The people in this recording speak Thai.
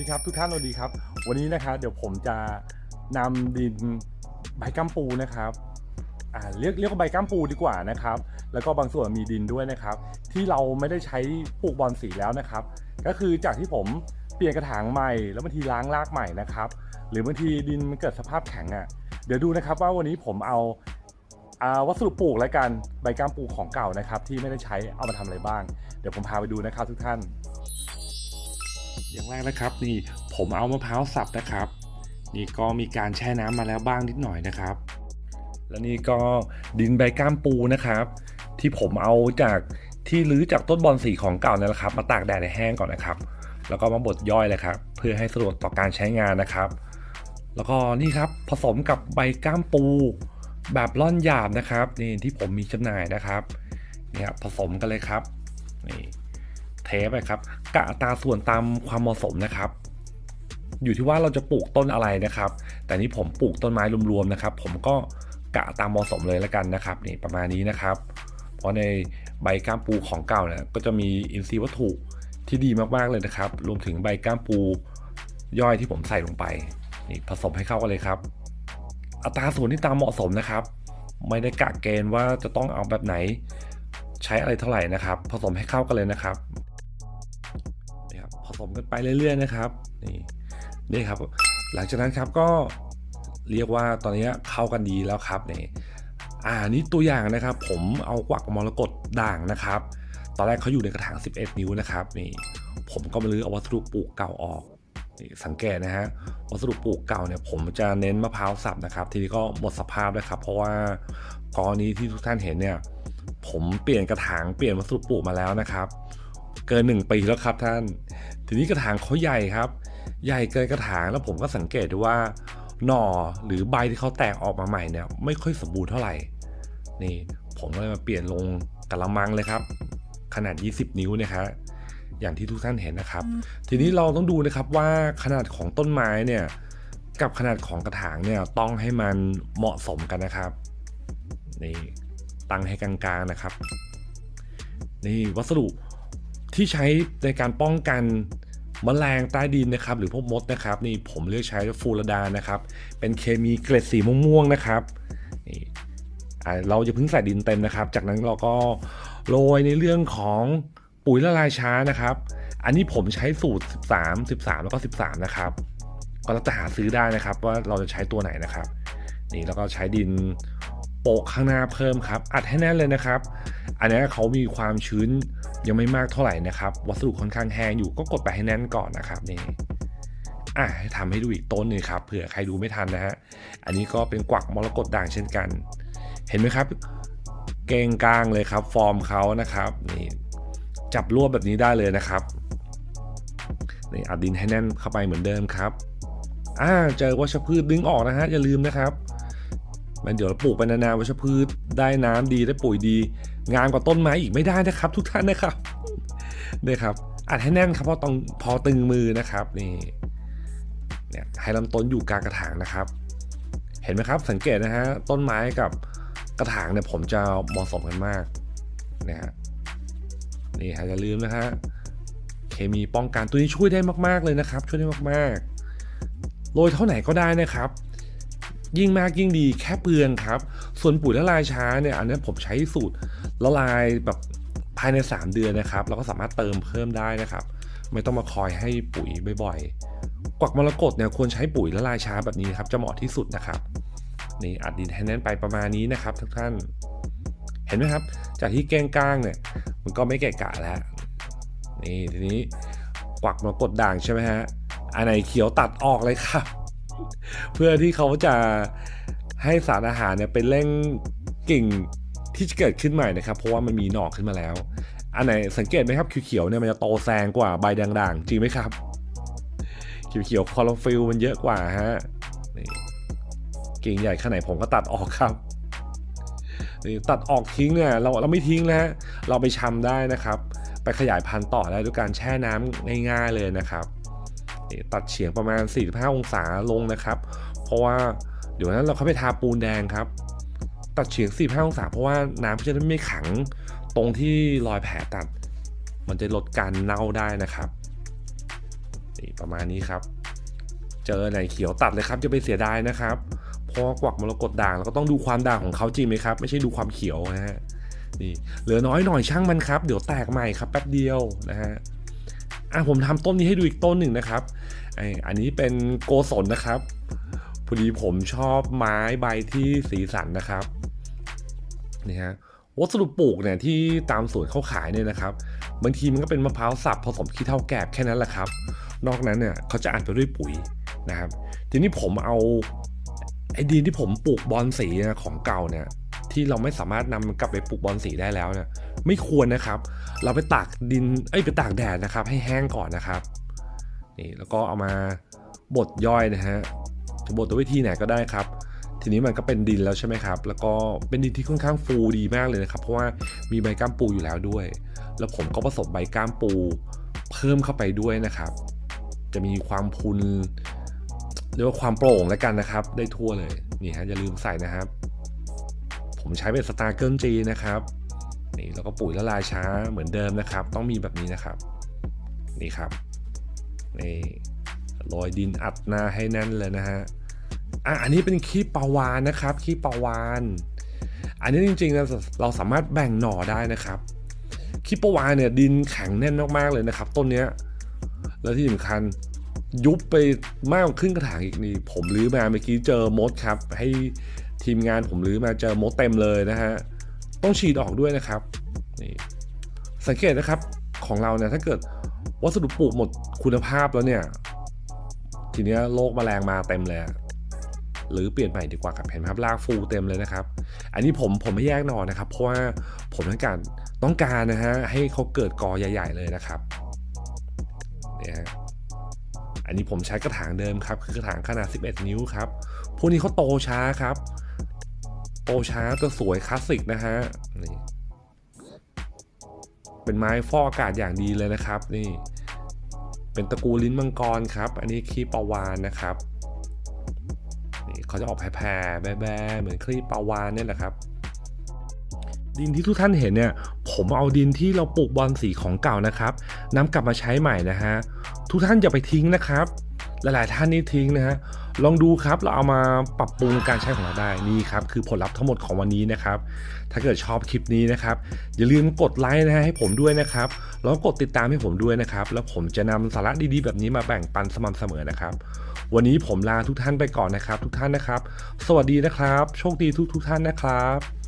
ดีครับทุกท่านสวัสดีครับ วันนี้นะครับเดี๋ยวผมจะนำดินใบกัมปูนะครับอ่าเรียกเรียกว่าใบกัมปูดีกว่านะครับ แล้วก็บางส่วนมีดินด้วยนะครับ ที่เราไม่ได้ใช้ปลูกบอลสีแล้วนะครับ ก็คือจากที่ผมเปลี่ยนกระถางใหม่ แล้วบางทีล้างรากใหม่นะครับ หรือบางทีดินมันเกิดสภาพแข็งอะเดี๋ยวดูนะครับว่าวันนี้ผมเอาวัสดุปลูกและกันใบกัมปูของเก่านะครับ ที่ไม่ได้ใช้เอามาทำอะไรบ้าง เดี๋ยวผมพาไปดูนะครับทุกท่าน อย่างแรกนะครับนี่ผมเอามะพร้าวสับนะครับ นี่ก็มีการแช่น้ำมาแล้วบ้างนิดหน่อยนะครับ แล้วนี่ก็ดินใบก้ามปูนะครับ ที่ผมเอาจากที่รื้อจากต้นบอนสีของเก่านั่นแหละครับ มาตากแดดให้แห้งก่อนนะครับ แล้วก็มาบดย่อยเลยครับ เพื่อให้สะดวกต่อการใช้งานนะครับ แล้วก็นี่ครับผสมกับใบก้ามปู แบบร่อนหยาบนะครับนี่ที่ผมมีจำหน่ายนะครับนี่ครับผสมกันเลยครับนี่ เทไปครับกะอัตราส่วนตามความเหมาะสมนะครับอยู่ที่ว่าเราจะปลูกต้นอะไรนะครับ แต่นี่ผมปลูกต้นไม้รวมๆนะครับ ผมก็กะตามเหมาะสมเลยแล้วกันนะครับนี่ประมาณนี้นะครับ เพราะในใบก้ามปูของเก่าเนี่ยก็จะมีอินทรีย์วัตถุที่ดีมากๆเลยนะครับ รวมถึงใบก้ามปูย่อยที่ผมใส่ลงไปนี่ผสมให้เข้ากันเลยครับ อัตราส่วนที่ตามเหมาะสมนะครับ ไม่ได้กะเกณฑ์ว่าจะต้องเอาแบบไหน ใช้อะไรเท่าไหร่นะครับ ผสมให้เข้ากันเลยนะครับ มกันไปเรื่อยๆนะครับนี่นี่ครับ หลังจากนั้นครับก็เรียกว่าตอนนี้เข้ากันดีแล้วครับนี่อ่านี่ตัวอย่างนะครับ ผมเอากวักมรกตด่างนะครับ ตอนแรกเขาอยู่ในกระถาง 11 นิ้วนะครับนี่ผมก็มาลื้อเอาวัสดุปลูกเก่าออกนี่สังเกตนะฮะวัสดุปลูกเก่าเนี่ยผมจะเน้นมะพร้าวสับนะครับ ทีนี้ก็หมดสภาพแล้วครับ เพราะว่ากรณีที่ทุกท่านเห็นเนี่ย ผมเปลี่ยนกระถางเปลี่ยนวัสดุปลูกมาแล้วนะครับ เกินหนึ่งปีแล้วครับท่าน ทีนี้กระถางเขาใหญ่ครับ ใหญ่เกินกระถางแล้วผมก็สังเกตดูว่า หน่อหรือใบที่เขาแตกออกมาใหม่เนี่ยไม่ค่อยสมบูรณ์เท่าไหร่ นี่ผมก็เลยมาเปลี่ยนลงกระมังเลยครับ ขนาด 20 นิ้วนะครับอย่างที่ทุกท่านเห็นนะครับ ทีนี้เราต้องดูนะครับว่าขนาดของต้นไม้เนี่ยกับขนาดของกระถางเนี่ยต้องให้มันเหมาะสมกันนะครับนี่ตั้งให้กลางๆนะครับ นี่วัสดุ ที่ใช้ในการป้องกันมแมลงใต้ดินนะครับ หรือพวกมดนะครับ นี่ผมเลือกใช้ฟูรดานะครับ เป็นเคมีเกรดสีม่วงๆนะครับนี่เราจะเพิ่งใส่ดินเต็มนะครับ จากนั้นเราก็โรยในเรื่องของปุ๋ยละลายช้านะครับ อันนี้ผมใช้สูตร 13 13 แล้วก็ 13 นะครับ ก็แล้วแต่หาซื้อได้นะครับ ว่าเราจะใช้ตัวไหนนะครับ นี่แล้วก็ใช้ดิน โปะข้างหน้าเพิ่มครับ อัดให้แน่นเลยนะครับ อันนี้เขามีความชื้นยังไม่มากเท่าไหร่นะครับ วัสดุค่อนข้างแห้งอยู่ก็กดไปให้แน่นก่อนนะครับนี่อะให้ทำให้ดูอีกต้นหนึงครับเผื่อใครดูไม่ทันนะฮะอันนี้ก็เป็นกวักมรกตด่างเช่นกัน เห็นไหมครับ เก่งกลางเลยครับ ฟอร์มเขานะครับนี่จับรวบแบบนี้ได้เลยนะครับนี่อัดดินให้แน่นเข้าไปเหมือนเดิมครับอ่าเจอวัชพืชดึงออกนะฮะอย่าลืมนะครับ มันเดี๋ยวเราปลูกไปนานๆวัชพืชได้น้ำดีได้ปุ๋ยดี งามกว่าต้นไม้อีกไม่ได้นะครับ ทุกท่านนะครับนี่ครับอัดให้แน่นครับเพราะต้องพอตึงมือนะครับนี่เนี่ยให้ลำต้นอยู่กลางกระถางนะครับ เห็นไหมครับสังเกตนะฮะต้นไม้กับกระถางเนี่ยผมจะเหมาะสมกันมากนะฮะนี่ฮะอย่าลืมนะฮะเคมีป้องกันตัวนี้ช่วยได้มาก ๆเลยนะครับ ช่วยได้มากๆโรยเท่าไหนก็ได้นะครับ ยิ่งมากยิ่งดีแค่เปลืองครับ ส่วนปุ๋ยละลายช้าเนี่ยอันนี้ผมใช้สูตรละลายแบบภายใน 3 เดือนนะครับ เราก็สามารถเติมเพิ่มได้นะครับ ไม่ต้องมาคอยให้ปุ๋ยบ่อยๆ กวักมรกตเนี่ยควรใช้ปุ๋ยละลายช้าแบบนี้ครับจะเหมาะที่สุดนะครับนี่อัดดินให้แน่นไปประมาณนี้นะครับทุกท่าน เห็นไหมครับ จากที่แกงกลางเนี่ย มันก็ไม่แก่กะแล้ว นี่ทีนี้กวักมรกตด่างใช่ไหมฮะอันไหนเขียวตัดออกเลยครับ เพื่อที่เขาจะให้สารอาหารเนี่ยเป็นเร่งกิ่งที่จะเกิดขึ้นใหม่นะครับ เพราะว่ามันมีหน่อขึ้นมาแล้ว อันไหนสังเกตไหมครับเขียวๆเนี่ยมันจะโตแซงกว่าใบด่างๆ จริงไหมครับเขียวๆคลอฟิลมันเยอะกว่าฮะนี่กิ่งใหญ่ขนาดไหนผมก็ตัดออกครับนี่ตัดออกทิ้งเนี่ยเราเราไม่ทิ้งนะฮะเราไปชำได้นะครับ ไปขยายพันธุ์ต่อได้ด้วยการแช่น้ำง่ายๆเลยนะครับ ตัดเฉียงประมาณ 45 องศาลงนะครับ เพราะว่าเดี๋ยวนั้นเราเข้าไปทาปูนแดงครับ ตัดเฉียง 45 องศา เพราะว่าน้ำจะได้ไม่ขังตรงที่รอยแผลตัด มันจะลดการเน่าได้นะครับนี่ประมาณนี้ครับ เจอไหนเขียวตัดเลยครับจะไปเสียดายนะครับเพราะว่ากวักมรกตด่างเราก็ต้องดูความด่างของเขาจริงไหมครับ ไม่ใช่ดูความเขียวนะฮะนี่เหลือน้อยหน่อยช่างมันครับ เดี๋ยวแตกใหม่ครับแป๊บเดียวนะฮะ อะผมทำต้นนี้ให้ดูอีกต้นหนึ่งนะครับไออันนี้เป็นโกศลนะครับพอดีผมชอบไม้ใบที่สีสันนะครับนี่ฮะวัสดุปลูกเนี่ยที่ตามสวนเขาขายเนี่ยนะครับบางทีมันก็เป็นมะพร้าวสับผสมขี้เถ้าแกบแค่นั้นแหละครับ นอกนั้นเนี่ยเขาจะอัดไปด้วยปุ๋ยนะครับ ทีนี้ผมเอาไอ้ดินที่ผมปลูกบอลสีของเก่าเนี่ย ที่เราไม่สามารถนำมันกลับไปปลูกบอลสีได้แล้วเนี่ยไม่ควรนะครับ เราไปตากดินเอ้ยไปตากแดดนะครับ ให้แห้งก่อนนะครับนี่แล้วก็เอามาบดย่อยนะฮะจะบดด้วยวิธีไหนก็ได้ครับ ทีนี้มันก็เป็นดินแล้วใช่ไหมครับ แล้วก็เป็นดินที่ค่อนข้างฟูดีมากเลยนะครับ เพราะว่ามีใบก้ามปูอยู่แล้วด้วย แล้วผมก็ผสมใบก้ามปูเพิ่มเข้าไปด้วยนะครับ จะมีความพุนเรียกว่าความโปร่งแล้วกันนะครับ ได้ทั่วเลยนี่ฮะอย่าลืมใส่นะครับ ผมใช้เป็นสตาร์เกิลจีนะครับนี่แล้วก็ปุ๋ยละลายช้าเหมือนเดิมนะครับ ต้องมีแบบนี้นะครับ นี่ครับนี่โรยดินอัดหน้าให้แน่นเลยนะฮะอะอันนี้เป็นขี้ปลาวานนะครับขี้ปลาวานอันนี้จริงๆเราเราสามารถแบ่งหน่อได้นะครับขี้ปลาวานเนี่ยดินแข็งแน่นมากๆเลยนะครับ ต้นเนี้ยแล้วที่สำคัญยุบไปมากกว่าครึ่งกระถางอีกนี่ผมรื้อมาเมื่อกี้เจอมดครับ ให้ ทีมงานผมรื้อมาเจอมดเต็มเลยนะฮะ ต้องฉีดออกด้วยนะครับนี่สังเกตนะครับของเราเนี่ยถ้าเกิดวัสดุปลูกหมดคุณภาพแล้วเนี่ย ทีนี้โรคแมลงมาเต็มเลยหรือเปลี่ยนใหม่ดีกว่าครับเห็นไหมครับรากฟูเต็มเลยนะครับ อันนี้ผมผมไม่แยกนอนนะครับ เพราะว่าผมต้องการต้องการนะฮะให้เขาเกิดกอใหญ่ ๆ เลยนะครับเนี่ยอันนี้ผมใช้กระถางเดิมครับ คือกระถางขนาด 11 นิ้วครับ พวกนี้เขาโตช้าครับ โตช้าตัวสวยคลาสสิกนะฮะนี่เป็นไม้ฟอกอากาศอย่างดีเลยนะครับ นี่ เป็นตระกูลิ้นมังกรครับ อันนี้คีปาวานนะครับนี่เขาจะออกแผ่ๆแบ้ๆเหมือนคลีปปาวานเนี่ยแหละครับ ดินที่ทุกท่านเห็นเนี่ย ผมเอาดินที่เราปลูกบอลสีของเก่านะครับนำกลับมาใช้ใหม่นะฮะทุกท่านอย่าไปทิ้งนะครับ หลายๆท่านนี่ทิ้งนะฮะ ลองดูครับเราเอามาปรับปรุงการใช้ของเราได้นี่ครับคือผลลัพธ์ทั้งหมดของวันนี้นะครับ ถ้าเกิดชอบคลิปนี้นะครับ อย่าลืมกดไลค์นะฮะให้ผมด้วยนะครับแล้วกดติดตามให้ผมด้วยนะครับ แล้วผมจะนำสาระดีๆ แบบนี้มาแบ่งปันสม่ำเสมอนะครับ วันนี้ผมลาทุกท่านไปก่อนนะครับ ทุกท่านนะครับ สวัสดีนะครับ โชคดีทุกๆท่านนะครับ